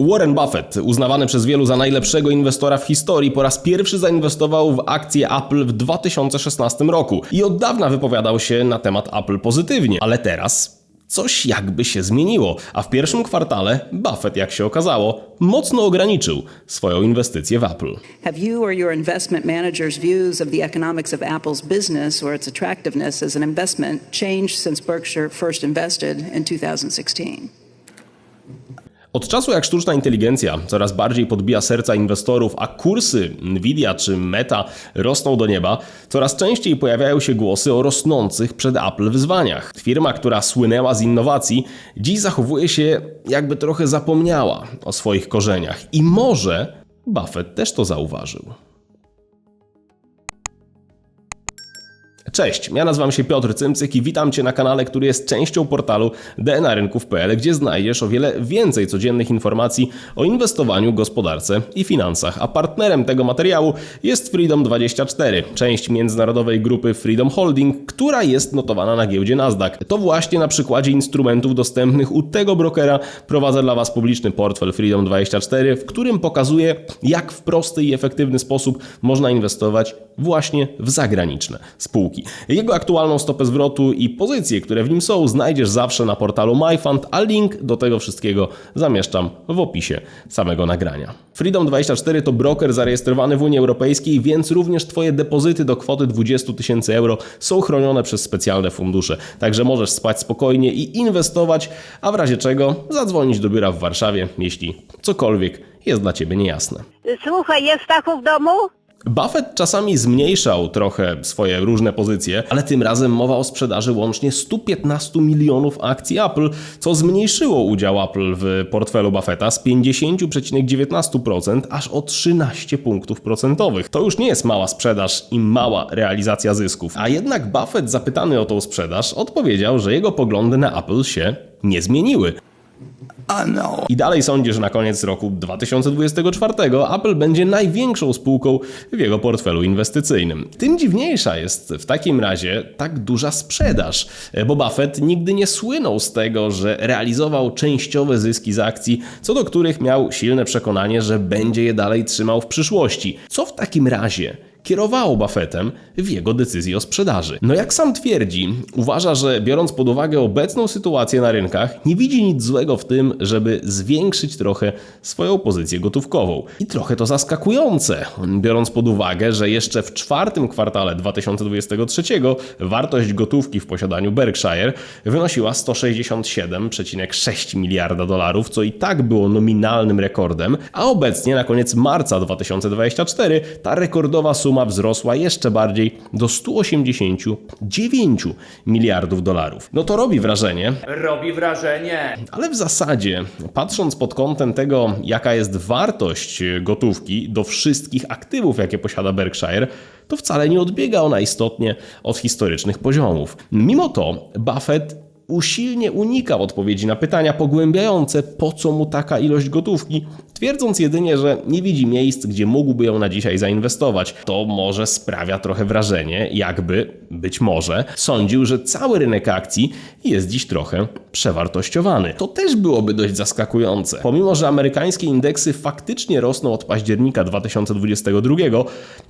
Warren Buffett, uznawany przez wielu za najlepszego inwestora w historii, po raz pierwszy zainwestował w akcje Apple w 2016 roku i od dawna wypowiadał się na temat Apple pozytywnie, ale teraz coś jakby się zmieniło, a w pierwszym kwartale Buffett, jak się okazało, mocno ograniczył swoją inwestycję w Apple. Have you or your investment manager's views of the economics of Apple's business or its attractiveness as an investment changed since Berkshire first invested in 2016? Od czasu jak sztuczna inteligencja coraz bardziej podbija serca inwestorów, a kursy Nvidia czy Meta rosną do nieba, coraz częściej pojawiają się głosy o rosnących przed Apple wyzwaniach. Firma, która słynęła z innowacji, dziś zachowuje się jakby trochę zapomniała o swoich korzeniach i może Buffett też to zauważył. Cześć, ja nazywam się Piotr Cymcyk i witam Cię na kanale, który jest częścią portalu dnarynków.pl, gdzie znajdziesz o wiele więcej codziennych informacji o inwestowaniu, gospodarce i finansach. A partnerem tego materiału jest Freedom24, część międzynarodowej grupy Freedom Holding, która jest notowana na giełdzie Nasdaq. To właśnie na przykładzie instrumentów dostępnych u tego brokera prowadzę dla Was publiczny portfel Freedom24, w którym pokazuję, jak w prosty i efektywny sposób można inwestować właśnie w zagraniczne spółki. Jego aktualną stopę zwrotu i pozycje, które w nim są, znajdziesz zawsze na portalu MyFund, a link do tego wszystkiego zamieszczam w opisie samego nagrania. Freedom24 to broker zarejestrowany w Unii Europejskiej, więc również Twoje depozyty do kwoty 20 tysięcy euro są chronione przez specjalne fundusze. Także możesz spać spokojnie i inwestować, a w razie czego zadzwonić do biura w Warszawie, jeśli cokolwiek jest dla Ciebie niejasne. Słuchaj, jest Stachu w domu? Buffett czasami zmniejszał trochę swoje różne pozycje, ale tym razem mowa o sprzedaży łącznie 115 milionów akcji Apple, co zmniejszyło udział Apple w portfelu Buffetta z 50,19% aż o 13 punktów procentowych. To już nie jest mała sprzedaż i mała realizacja zysków. A jednak Buffett zapytany o tą sprzedaż odpowiedział, że jego poglądy na Apple się nie zmieniły. I dalej sądzi, że na koniec roku 2024 Apple będzie największą spółką w jego portfelu inwestycyjnym. Tym dziwniejsza jest w takim razie tak duża sprzedaż, bo Buffett nigdy nie słynął z tego, że realizował częściowe zyski z akcji, co do których miał silne przekonanie, że będzie je dalej trzymał w przyszłości. Co w takim razie kierowało Buffettem w jego decyzji o sprzedaży. No jak sam twierdzi, uważa, że biorąc pod uwagę obecną sytuację na rynkach, nie widzi nic złego w tym, żeby zwiększyć trochę swoją pozycję gotówkową. I trochę to zaskakujące, biorąc pod uwagę, że jeszcze w czwartym kwartale 2023 wartość gotówki w posiadaniu Berkshire wynosiła 167,6 miliarda dolarów, co i tak było nominalnym rekordem, a obecnie na koniec marca 2024 ta rekordowa suma wzrosła jeszcze bardziej do 189 miliardów dolarów. No to robi wrażenie, Robi wrażenie. ale w zasadzie, patrząc pod kątem tego, jaka jest wartość gotówki do wszystkich aktywów, jakie posiada Berkshire, to wcale nie odbiega ona istotnie od historycznych poziomów. Mimo to Buffett usilnie unikał odpowiedzi na pytania pogłębiające, po co mu taka ilość gotówki, twierdząc jedynie, że nie widzi miejsc, gdzie mógłby ją na dzisiaj zainwestować. To może sprawia trochę wrażenie, jakby, być może, sądził, że cały rynek akcji jest dziś trochę przewartościowany. To też byłoby dość zaskakujące. Pomimo, że amerykańskie indeksy faktycznie rosną od października 2022,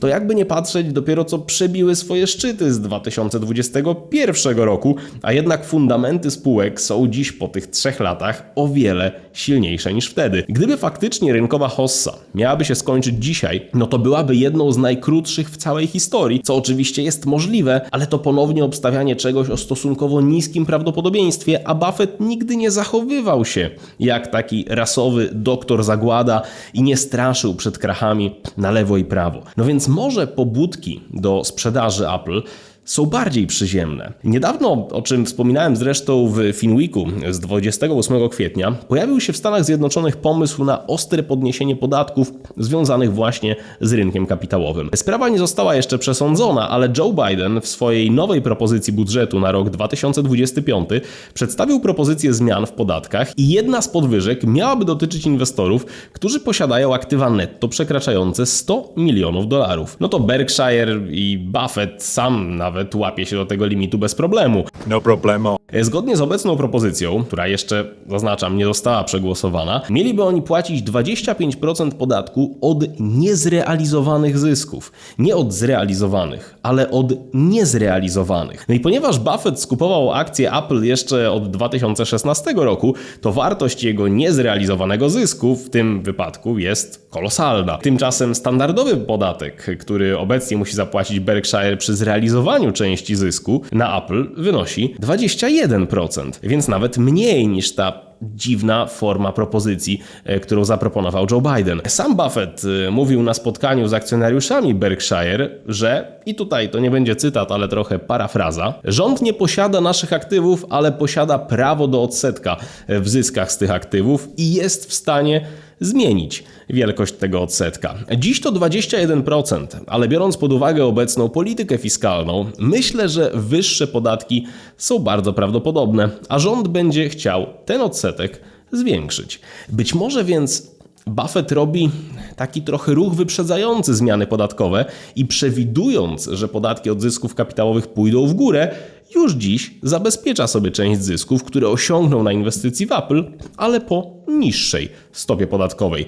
to jakby nie patrzeć, dopiero co przebiły swoje szczyty z 2021 roku, a jednak fundamenty spółek są dziś po tych trzech latach o wiele silniejsze niż wtedy. Gdyby faktycznie rynkowa hossa miałaby się skończyć dzisiaj, no to byłaby jedną z najkrótszych w całej historii, co oczywiście jest możliwe, ale to ponownie obstawianie czegoś o stosunkowo niskim prawdopodobieństwie, a Buffett nigdy nie zachowywał się jak taki rasowy doktor zagłada i nie straszył przed krachami na lewo i prawo. No więc może pobudki do sprzedaży Apple są bardziej przyziemne. Niedawno, o czym wspominałem zresztą w Finweeku z 28 kwietnia, pojawił się w Stanach Zjednoczonych pomysł na ostre podniesienie podatków związanych właśnie z rynkiem kapitałowym. Sprawa nie została jeszcze przesądzona, ale Joe Biden w swojej nowej propozycji budżetu na rok 2025 przedstawił propozycję zmian w podatkach i jedna z podwyżek miałaby dotyczyć inwestorów, którzy posiadają aktywa netto przekraczające 100 milionów dolarów. No to Berkshire i Buffett sam nawet nawet łapie się do tego limitu bez problemu. No problemo. Zgodnie z obecną propozycją, która jeszcze, zaznaczam, nie została przegłosowana, mieliby oni płacić 25% podatku od niezrealizowanych zysków. Nie od zrealizowanych, ale od niezrealizowanych. No i ponieważ Buffett skupował akcje Apple jeszcze od 2016 roku, to wartość jego niezrealizowanego zysku w tym wypadku jest kolosalna. Tymczasem standardowy podatek, który obecnie musi zapłacić Berkshire przy zrealizowaniu części zysku na Apple wynosi 21%, więc nawet mniej niż ta dziwna forma propozycji, e, którą zaproponował Joe Biden. Sam Buffett e, mówił na spotkaniu z akcjonariuszami Berkshire, że, i tutaj to nie będzie cytat, ale trochę parafraza, rząd nie posiada naszych aktywów, ale posiada prawo do odsetka w zyskach z tych aktywów i jest w stanie zmienić wielkość tego odsetka. Dziś to 21%, ale biorąc pod uwagę obecną politykę fiskalną, myślę, że wyższe podatki są bardzo prawdopodobne, a rząd będzie chciał ten odsetek zwiększyć. Być może więc Buffett robi taki trochę ruch wyprzedzający zmiany podatkowe i przewidując, że podatki od zysków kapitałowych pójdą w górę, już dziś zabezpiecza sobie część zysków, które osiągną na inwestycji w Apple, ale po niższej stopie podatkowej.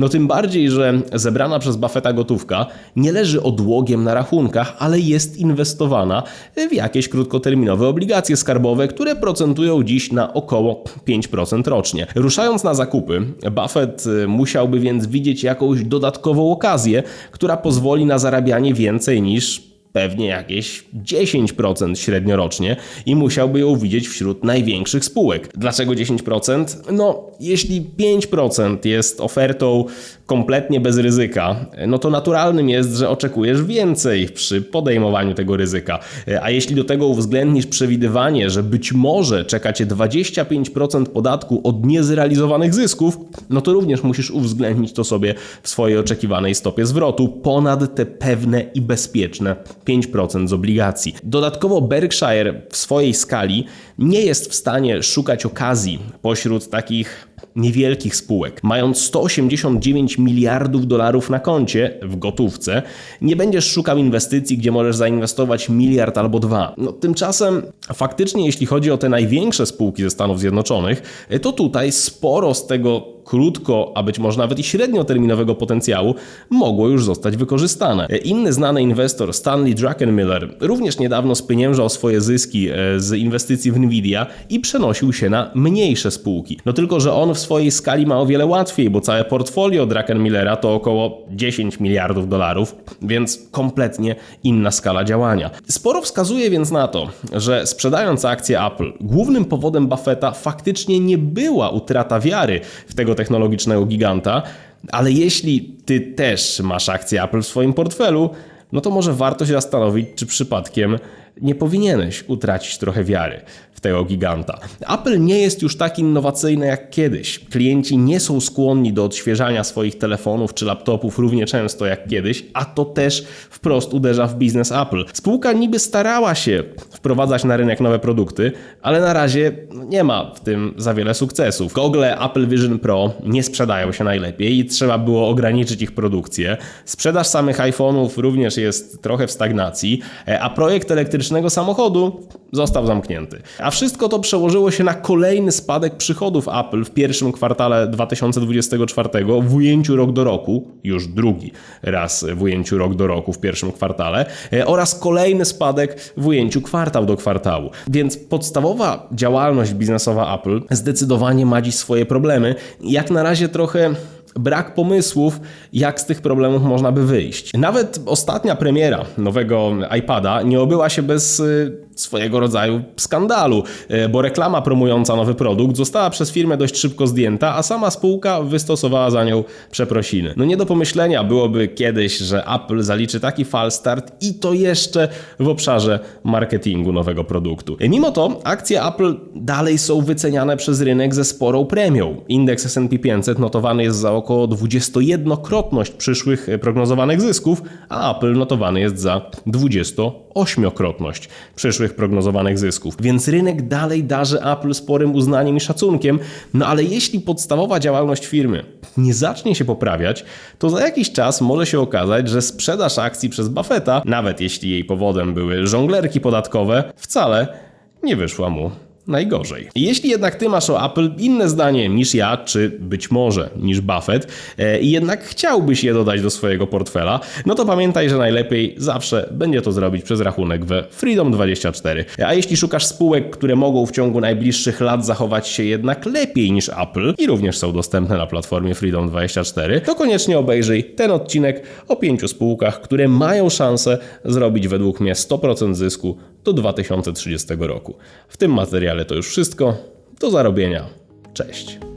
No tym bardziej, że zebrana przez Buffetta gotówka nie leży odłogiem na rachunkach, ale jest inwestowana w jakieś krótkoterminowe obligacje skarbowe, które procentują dziś na około 5% rocznie. Ruszając na zakupy, Buffett y, musiałby więc widzieć jakąś dodatkową okazję, która pozwoli na zarabianie więcej niż pewnie jakieś 10% średnio rocznie i musiałby ją widzieć wśród największych spółek. Dlaczego 10%? No, jeśli 5% jest ofertą kompletnie bez ryzyka, no to naturalnym jest, że oczekujesz więcej przy podejmowaniu tego ryzyka. A jeśli do tego uwzględnisz przewidywanie, że być może czeka cię 25% podatku od niezrealizowanych zysków, no to również musisz uwzględnić to sobie w swojej oczekiwanej stopie zwrotu ponad te pewne i bezpieczne 5% z obligacji. Dodatkowo Berkshire w swojej skali nie jest w stanie szukać okazji pośród takich niewielkich spółek. Mając 189 miliardów dolarów na koncie w gotówce, nie będziesz szukał inwestycji, gdzie możesz zainwestować miliard albo dwa. No, tymczasem faktycznie jeśli chodzi o te największe spółki ze Stanów Zjednoczonych, to tutaj sporo z tego krótko, a być może nawet i średnioterminowego potencjału mogło już zostać wykorzystane. Inny znany inwestor, Stanley Druckenmiller, również niedawno spieniężał swoje zyski e, z inwestycji w Nvidia i przenosił się na mniejsze spółki. No tylko, że on w swojej skali ma o wiele łatwiej, bo całe portfolio Druckenmillera to około 10 miliardów dolarów, więc kompletnie inna skala działania. Sporo wskazuje więc na to, że sprzedając akcje Apple, głównym powodem Buffetta faktycznie nie była utrata wiary w tego technologicznego giganta, ale jeśli ty też masz akcje Apple w swoim portfelu, no to może warto się zastanowić, czy przypadkiem nie powinieneś utracić trochę wiary w tego giganta. Apple nie jest już tak innowacyjne jak kiedyś. Klienci nie są skłonni do odświeżania swoich telefonów czy laptopów równie często jak kiedyś, a to też wprost uderza w biznes Apple. Spółka niby starała się wprowadzać na rynek nowe produkty, ale na razie nie ma w tym za wiele sukcesów. Gogle Apple Vision Pro nie sprzedają się najlepiej i trzeba było ograniczyć ich produkcję. Sprzedaż samych iPhone'ów również jest trochę w stagnacji, e, a projekt elektrycznego samochodu został zamknięty. A wszystko to przełożyło się na kolejny spadek przychodów Apple w pierwszym kwartale 2024 w ujęciu rok do roku, już drugi raz w ujęciu rok do roku w pierwszym kwartale, e, oraz kolejny spadek w ujęciu kwartał do kwartału. Więc podstawowa działalność biznesowa Apple zdecydowanie ma dziś swoje problemy. Jak na razie trochę brak pomysłów, jak z tych problemów można by wyjść. Nawet ostatnia premiera nowego iPada nie obyła się bez y, swojego rodzaju skandalu, y, bo reklama promująca nowy produkt została przez firmę dość szybko zdjęta, a sama spółka wystosowała za nią przeprosiny. No nie do pomyślenia byłoby kiedyś, że Apple zaliczy taki fal start i to jeszcze w obszarze marketingu nowego produktu. Mimo to akcje Apple dalej są wyceniane przez rynek ze sporą premią. Indeks S&P 500 notowany jest za około 21-krotność przyszłych prognozowanych zysków, a Apple notowany jest za 28-krotność przyszłych prognozowanych zysków. Więc rynek dalej darzy Apple sporym uznaniem i szacunkiem, no ale jeśli podstawowa działalność firmy nie zacznie się poprawiać, to za jakiś czas może się okazać, że sprzedaż akcji przez Buffetta, nawet jeśli jej powodem były żonglerki podatkowe, wcale nie wyszła mu najgorzej. Jeśli jednak ty masz o Apple inne zdanie niż ja, czy być może niż Buffett, e, i jednak chciałbyś je dodać do swojego portfela, no to pamiętaj, że najlepiej zawsze będzie to zrobić przez rachunek we Freedom24. A jeśli szukasz spółek, które mogą w ciągu najbliższych lat zachować się jednak lepiej niż Apple i również są dostępne na platformie Freedom24, to koniecznie obejrzyj ten odcinek o pięciu spółkach, które mają szansę zrobić według mnie 100% zysku do 2030 roku. W tym materiale to już wszystko. Do zarobienia. Cześć.